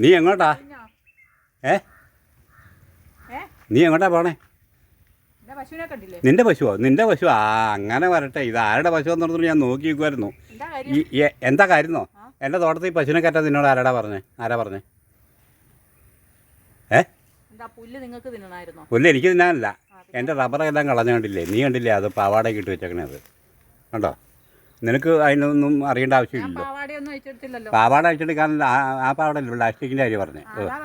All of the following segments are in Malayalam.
നീ എങ്ങോട്ടാ? ഏ? നീ എങ്ങോട്ടാ പോണേ? നിന്റെ പശുവോ? നിന്റെ പശു. ആ അങ്ങനെ വരട്ടെ. ഇത് ആരുടെ പശു എന്ന് പറഞ്ഞിട്ട് ഞാൻ നോക്കി നിൽക്കുമായിരുന്നു എന്താ കാര്യം? ഈ ഈ- എന്താ കാര്യന്നോ ആ? എന്റെ തോട്ടത്തിൽ ഈ പശുവിനെ കയറ്റാൻ നിന്നോട് ആരാടാ പറഞ്ഞേ? ആരാ പറഞ്ഞേ? ഏ? പുല്ല് നിങ്ങൾക്ക് തിന്നണായിരുന്നോ? പുല്ല് എനിക്ക് തിന്നാനല്ല. എന്റെ എന്റെ റബ്ബറെല്ലാം കളഞ്ഞു കണ്ടില്ലേ? നീ കണ്ടില്ലേ? അത് പാവാടയൊക്കെ ഇട്ട് വെച്ചേക്കണേ അത് കണ്ടോ? നിനക്ക് അതിനൊന്നും അറിയേണ്ട ആവശ്യമില്ല ആവശ്യമില്ലല്ലോ പാവാടയൊന്നും അയച്ചെടുത്തില്ലല്ലോ പാവാട അയച്ചെടുക്കാനല്ല ആ- ആ പാവാട പ്ലാസ്റ്റിക്കിന്റെ കാര്യം പറഞ്ഞേ. അതാ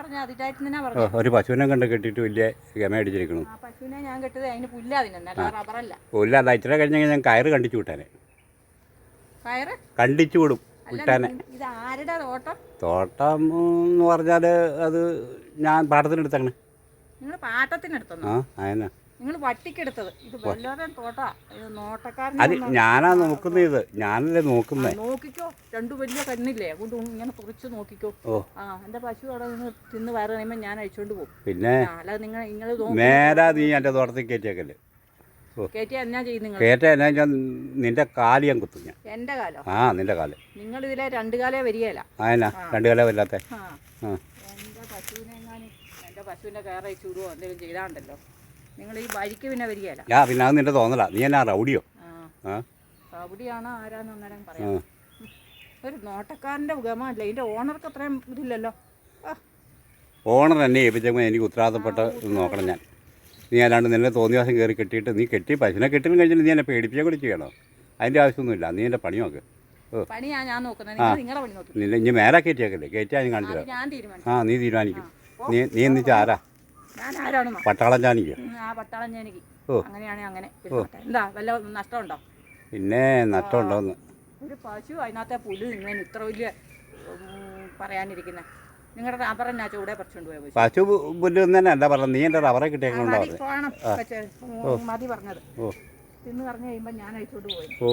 ഓ, ഒരു പശുവിനെ കണ്ട് കെട്ടിട്ട് വലിയ ഗമ അടിച്ചിരിക്കണു. ആ പശുവിനെ ഞാൻ അതിന് പുല്ലാ തിന്നല്ല റബ്ബറല്ല. പുല്ല അത് അയച്ചിട്ട് കഴിഞ്ഞ് ഞാൻ കയറ് കണ്ടിച്ചു വിട്ടാനെ. കയറ്? കണ്ടിച്ചു വിടും വിട്ടാനെ. ഇത് ആരുടെ തോട്ടം? തോട്ടം എന്ന് പറഞ്ഞാൽ അത് ഞാൻ പാട്ടത്തിനെടുത്തേക്കണേ നിങ്ങൾ പാട്ടത്തിനെടുത്തു ആ അതന്നെ അത് ഞാനാ നോക്കുന്നത് ഇത്. ഞാനല്ലേ നോക്കുന്നേ. നോക്കിക്കോ. രണ്ടു വലിയ കണ്ണില്ലേ അതുകൊണ്ട് ഇങ്ങനെ തുറച്ച് നോക്കിക്കോ. ആ എന്റെ പശു അവിടെ നിന്ന് തിന്ന് വയറ് കഴിയുമ്പോ ഞാൻ അയച്ചോണ്ട് പോകും. പിന്നെ? അല്ലാതെ നിങ്ങൾ നിങ്ങൾ നേരാ നീ എന്റെ തോട്ടത്തിൽ കയറ്റിയേക്കല്ലേ നിന്റെ കാൽ ഞാൻ കുത്തും ഞാൻ. എന്റെ കാലോ? ആ നിന്റെ കാൽ. നിങ്ങൾ ഇതിലെ രണ്ടു കാലേ വരികയില്ല ആ രണ്ട് കാലേ വല്ലാത്ത ആ. എന്റെ പശുവിനെ എങ്ങാനും എന്റെ പശുവിന്റെ കയറ് അയച്ചു വിടുവോ എന്തെങ്കിലും ചെയ്താണ്ടല്ലോ നിങ്ങൾ ഈ വഴിക്ക് പിന്നെ വരികയല്ല ആ പിന്നെ അത് നിന്റെ തോന്നലാ. നീ എന്നാ റൗഡിയോ? ആ. റൗഡിയാണോ ആരാന്ന് അന്നേരം പറയാം. ഒരു നോട്ടക്കാരന്റെ ഗമല്ല ഇതിന്റെ ഓണർക്ക് അത്രയും ഇതില്ലല്ലോ. ഓണർ എന്നെ ഏൽപ്പിച്ചപ്പോൾ എനിക്ക് ഉത്തരവാദിത്തപ്പെട്ട് നോക്കണം ഞാൻ. നീ അല്ലാണ്ട് നിന്നെ തോന്നിയ കയറി കെട്ടിയിട്ട് നീ കെട്ടി പശുവിനെ കെട്ടിലും കഴിഞ്ഞിട്ട് നീ എന്നെ പേടിപ്പിക്കാൻ കൂടി ചെയ്യണോ? അതിന്റെ ആവശ്യമൊന്നുമില്ല. നീ എന്റെ പണി നോക്ക്. നിന്നെ ഇനി മേലെ കയറ്റിയാക്കല്ലേ? കയറ്റിയാൽ ഞാൻ കാണിച്ചു ആ നീ തീരുമാനിക്കും. നീ നീ എന്നിച്ച് ആരാ ഞാൻ ആരാണെന്നോ പട്ടാളം ജാനിക്ക് ആ പട്ടാളം ഞാൻ അങ്ങനെയാണ് അങ്ങനെ. എന്താ വല്ല നഷ്ടമുണ്ടോ? പിന്നെ നഷ്ടമുണ്ടോന്ന്. ഒരു പശു അതിനകത്തെ പുല്ല് നിങ്ങൾ ഇത്ര വലിയ പറയാനിരിക്കുന്ന. നിങ്ങളുടെ റബ്ബർ എന്നാ ചൂടെ പറിച്ചുകൊണ്ട് പോയ പശു? പുല്ല് തന്നെ അല്ല പറഞ്ഞത്? നീ എന്റെ റബ്ബറെ കിട്ടിയോ കിട്ടിയേക്കണോണ്ടാ മതി പറഞ്ഞത്. തിന്ന് പറഞ്ഞു കഴിയുമ്പോൾ ഞാൻ അയച്ചോണ്ട് പോയി ഓ.